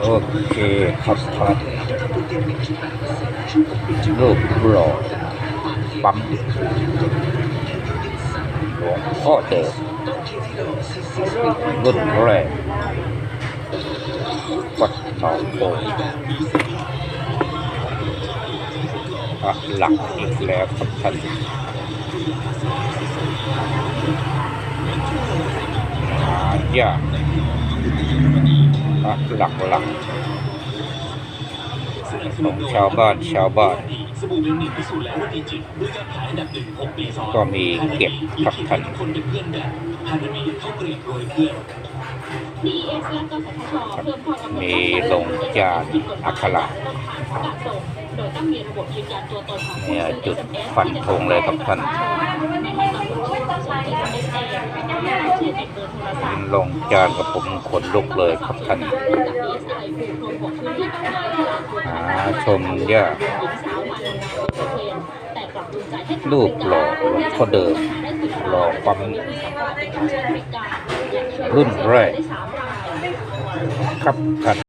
โอเคครับครับรูปหล่อปั๊มหลวงพ่อเดิมรุ่นแรกวัดหนองโพอะหลักอีกแล้วครับท่านหายาก อะหลักหลักของชาวบ้านชาวบ้านสบู่เป็นหนึ่งพิสูจน์แล้วว่าดีจริงด้วยการขายอันดับหนึ่งหกปีซ้อนก็มีเก็บครับท่านคนเป็นเพื่อนกันฮานามิเขาเกลียดโดยเพื่อน DES และกสทชเพิ่มข้อกำหนดมีลงจานอักขระต้นทางของการส่งโดยต้องมีระบบยืนยันตัวตนของผู้เนี่ยซื้อจุด SMS ฟันธงเลยครับท่าน ไม่ให้กับผู้ที่ใช้ SMS เองไม่ให้ชื่อติดเบอร์โทรศัพท์ ลงจานกับผมขนลุกเลยครับท่านหาชมยากรูปหล่อก็เดิมหล่อปั๊มรุ่นแรกครับท่าน